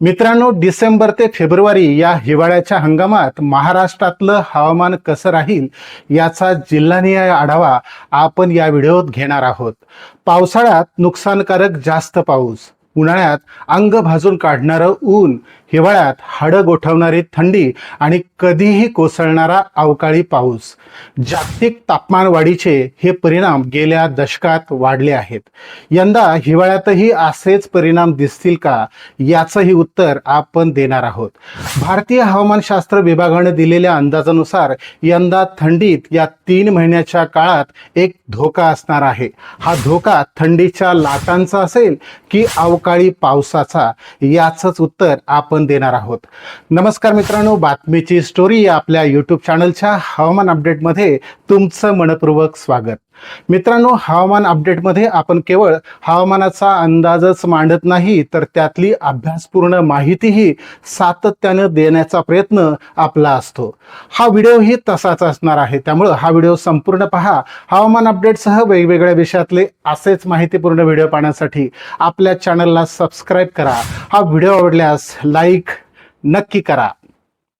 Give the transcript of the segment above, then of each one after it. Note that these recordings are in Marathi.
मित्रांनो डिसेंबर ते फेब्रुवारी या हिवाळ्याच्या हंगामात महाराष्ट्रातलं हवामान कसं राहील याचा जिल्हानिहाय आढावा आपण या व्हिडिओत घेणार आहोत. पावसाळ्यात नुकसानकारक जास्त पाऊस उन्हाळ्यात अंग भाजून काढणारं ऊन हिवाळ्यात हाडं गोठवणारी थंडी आणि कधीही कोसळणारा अवकाळी पाऊस. जागतिक तापमानवाढीचे हे परिणाम गेल्या दशकात वाढले आहेत. यंदा हिवाळ्यातही असेच परिणाम दिसतील का? याचंही उत्तर आपण देणार आहोत. भारतीय हवामानशास्त्र विभागाने दिलेल्या अंदाजानुसार यंदा थंडीत या तीन महिन्याच्या काळात एक धोका असणार आहे. हा धोका थंडीच्या लाटांचा असेल की अवकाळी पावसाचा? याचंच उत्तर आपण देणार आहोत. नमस्कार मित्रांनो बातमीची स्टोरी आपल्या यूट्यूब चॅनलच्या हवामान अपडेटमध्ये तुमचं मनपूर्वक स्वागत. मित्रांनो हवामान अपडेटमध्ये आपण केवळ हवामानाचा अंदाजच मांडत नाही तर त्यातली अभ्यासपूर्ण माहितीही सातत्यानं देण्याचा प्रयत्न आपला असतो. हा व्हिडिओही तसाच असणार आहे. त्यामुळं हा व्हिडिओ संपूर्ण पहा. हवामान अपडेटसह वेगवेगळ्या विषयातले असेच माहितीपूर्ण व्हिडिओ पाहण्यासाठी आपल्या चॅनलला सबस्क्राईब करा. हा व्हिडिओ आवडल्यास लाईक नक्की करा.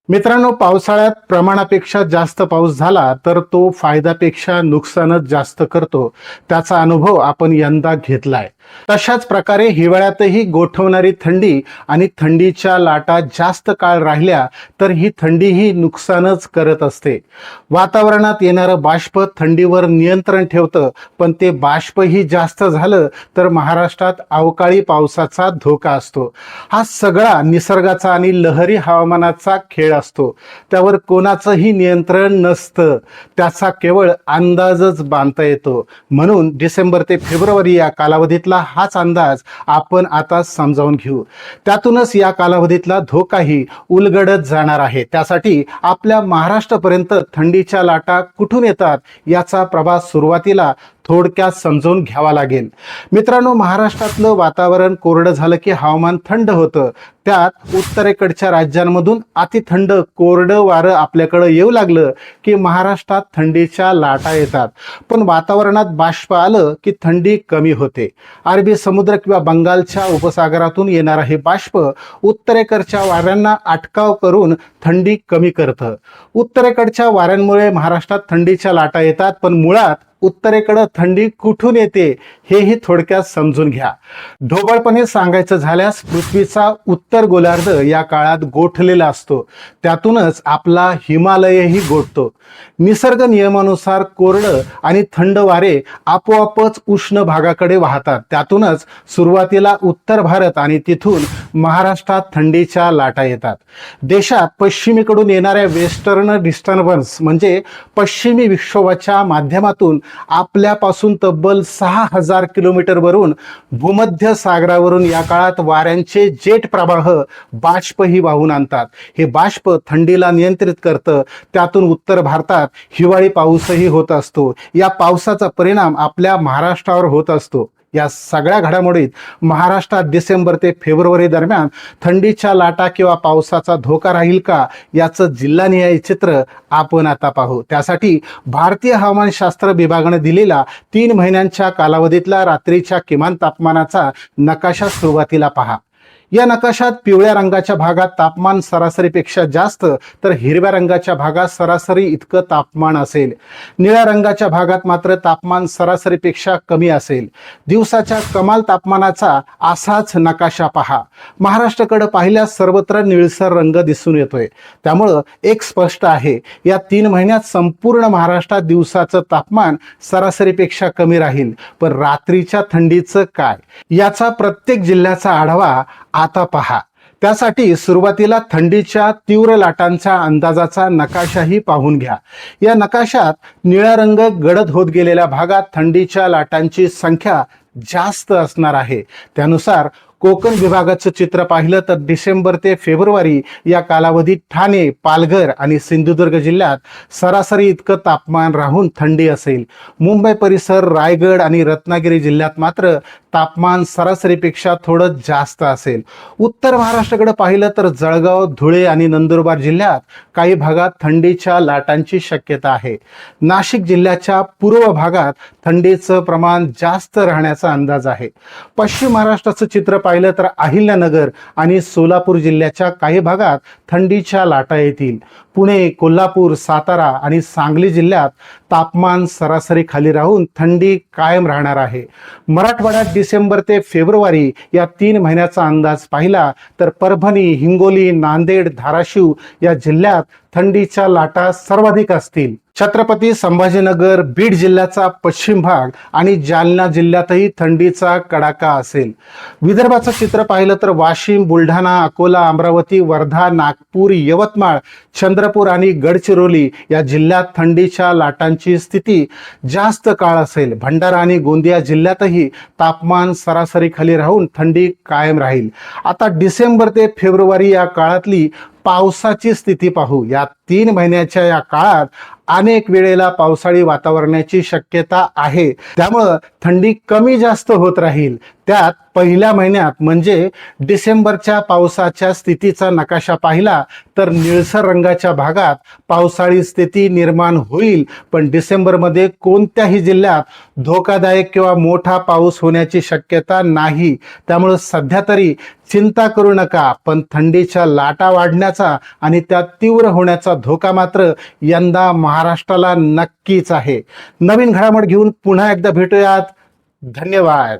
मित्रांनो पावसाळ्यात प्रमाणापेक्षा जास्त पाऊस झाला तर तो फायद्यापेक्षा नुकसानच जास्त करतो. त्याचा अनुभव आपण यंदा घेतलाय. तशाच प्रकारे हिवाळ्यातही गोठवणारी थंडी आणि थंडीच्या लाटा जास्त काळ राहिल्या तर ही थंडीही नुकसानच करत असते. वातावरणात येणारं बाष्प थंडीवर नियंत्रण ठेवतं पण ते बाष्पही जास्त झालं तर महाराष्ट्रात अवकाळी पावसाचा धोका असतो. हा सगळा निसर्गाचा आणि लहरी हवामानाचा खेळ असतो. त्यावर कोणाचंही नियंत्रण नसतं. त्याचा केवळ अंदाजच बांधता येतो. म्हणून डिसेंबर ते फेब्रुवारी या कालावधीतला हाच अंदाज आपण आता समजावून घेऊ. त्यातूनच या कालावधीतला धोकाही उलगडत जाणार आहे. त्यासाठी आपल्या महाराष्ट्रापर्यंत थंडीच्या लाटा कुठून येतात याचा प्रभास सुरुवातीला थोडक्यात समजून घ्यावा लागेल. मित्रांनो महाराष्ट्रातलं वातावरण कोरडं झालं की हवामान थंड होतं. त्यात उत्तरेकडच्या राज्यांमधून अतिथंड कोरडं वारं आपल्याकडं येऊ लागलं की महाराष्ट्रात थंडीच्या लाटा येतात. पण वातावरणात बाष्प आलं की थंडी कमी होते. अरबी समुद्र किंवा बंगालच्या उपसागरातून येणारा हे बाष्प उत्तरेकडच्या वाऱ्यांना अटकाव करून थंडी कमी करतं. उत्तरेकडच्या वाऱ्यांमुळे महाराष्ट्रात थंडीच्या लाटा येतात पण मुळात उत्तरेकडं थंडी कुठून येते हेही थोडक्यात समजून घ्या. ढोबळपणे सांगायचं झाल्यास पृथ्वीचा उत्तर गोलार्ध या काळात गोठलेला असतो. त्यातूनच आपला हिमालयही गोठतो. निसर्ग नियमानुसार कोरडं आणि थंड वारे आपोआपच उष्ण भागाकडे वाहतात. त्यातूनच सुरुवातीला उत्तर भारत आणि तिथून महाराष्ट्रात थंडीच्या लाटा येतात. देशात पश्चिमेकडून येणाऱ्या वेस्टर्न डिस्टर्बन्स म्हणजे पश्चिमी विक्षोभाच्या माध्यमातून आपल्यापासून तब्बल सहा हजार किलोमीटरवरून भूमध्य सागरावरून या काळात वाऱ्यांचे जेट प्रवाह बाष्पही वाहून आणतात. हे बाष्प थंडीला नियंत्रित करतं. त्यातून उत्तर भारतात हिवाळी पाऊसही होत असतो. या पावसाचा परिणाम आपल्या महाराष्ट्रावर होत असतो. या सगळ्या घडामोडीत महाराष्ट्रात डिसेंबर ते फेब्रुवारी दरम्यान थंडीच्या लाटा किंवा पावसाचा धोका राहील का याचं जिल्हानिहाय चित्र आपण आता पाहू. त्यासाठी भारतीय हवामानशास्त्र विभागाने दिलेला तीन महिन्यांच्या कालावधीतला रात्रीच्या किमान तापमानाचा नकाशा सुरुवातीला पहा. या नकाशात पिवळ्या रंगाच्या भागात तापमान सरासरीपेक्षा जास्त तर हिरव्या रंगाच्या भागात सरासरी इतकं तापमान असेल. निळ्या रंगाच्या भागात मात्र तापमान सरासरीपेक्षा कमी असेल. दिवसाच्या कमाल तापमानाचा असाच नकाशा पहा. महाराष्ट्राकडे पाहिल्यास सर्वत्र निळसर रंग दिसून येतोय. त्यामुळं एक स्पष्ट आहे या तीन महिन्यात संपूर्ण महाराष्ट्रात दिवसाचं तापमान सरासरीपेक्षा कमी राहील. पण रात्रीच्या थंडीचं काय? याचा प्रत्येक जिल्ह्याचा आढावा आता पहा. त्यासाठी सुरुवातीला थंडीच्या तीव्र लाटांच्या अंदाजाचा नकाशाही पाहून घ्या. या नकाशात निळा रंग गडद होत गेलेल्या भागात थंडीच्या लाटांची संख्या जास्त असणार आहे. त्यानुसार कोकण विभागाचं चित्र पाहिलं तर डिसेंबर ते फेब्रुवारी या कालावधीत ठाणे पालघर आणि सिंधुदुर्ग जिल्ह्यात सरासरी इतकं तापमान राहून थंडी असेल. मुंबई परिसर रायगड आणि रत्नागिरी जिल्ह्यात मात्र तापमान सरासरीपेक्षा थोडं जास्त असेल. उत्तर महाराष्ट्राकडे पाहिलं तर जळगाव धुळे आणि नंदुरबार जिल्ह्यात काही भागात थंडीच्या लाटांची शक्यता आहे. नाशिक जिल्ह्याच्या पूर्व भागात थंडीचं प्रमाण जास्त राहण्याचा अंदाज आहे. पश्चिम महाराष्ट्राचं चित्र पाहिलं तर अहिल्यानगर आणि सोलापूर जिल्ह्याच्या काही भागात थंडीच्या लाटा येतील. पुणे कोल्हापूर सातारा आणि सांगली जिल्ह्यात तापमान सरासरी खाली राहून थंडी कायम राहणार आहे. मराठवाड्यात डिसेंबर ते फेब्रुवारी या तीन महिन्याचा अंदाज पाहिला तर परभणी हिंगोली नांदेड धाराशिव या जिल्ह्यात थंडीच्या लाटा सर्वाधिक असतील. छत्रपती संभाजीनगर बीड जिल्ह्याचा पश्चिम भाग आणि जालना जिल्ह्यातही थंडीचा कडाका असेल. विदर्भाचं चित्र पाहिलं तर वाशिम बुलढाणा अकोला अमरावती वर्धा नागपूर यवतमाळ चंद्रपूर आणि गडचिरोली या जिल्ह्यात थंडीच्या लाटांची स्थिती जास्त काळ असेल. भंडारा आणि गोंदिया जिल्ह्यातही तापमान सरासरीखाली राहून थंडी कायम राहील. आता डिसेंबर ते फेब्रुवारी या काळातली पावसाची स्थिती पाहू. यात तीन महिन्याच्या या काळात अनेक वेळेला पावसाळी वातावरणाची शक्यता आहे. त्यामुळं थंडी कमी जास्त होत राहील. त्यात पहिल्या महिन्यात म्हणजे डिसेंबरच्या पावसाच्या स्थितीचा नकाशा पाहिला तर निळसर रंगाच्या भागात पावसाळी स्थिती निर्माण होईल. पण डिसेंबरमध्ये कोणत्याही जिल्ह्यात धोकादायक किंवा मोठा पाऊस होण्याची शक्यता नाही. त्यामुळं सध्या तरी चिंता करू नका पण थंडीच्या लाटा वाढण्याचा आणि त्या तीव्र होण्याचा धोका मात्र यंदा महाराष्ट्राला नक्कीच आहे. नवीन घडामोड घेऊन पुन्हा एकदा भेटूयात. धन्यवाद.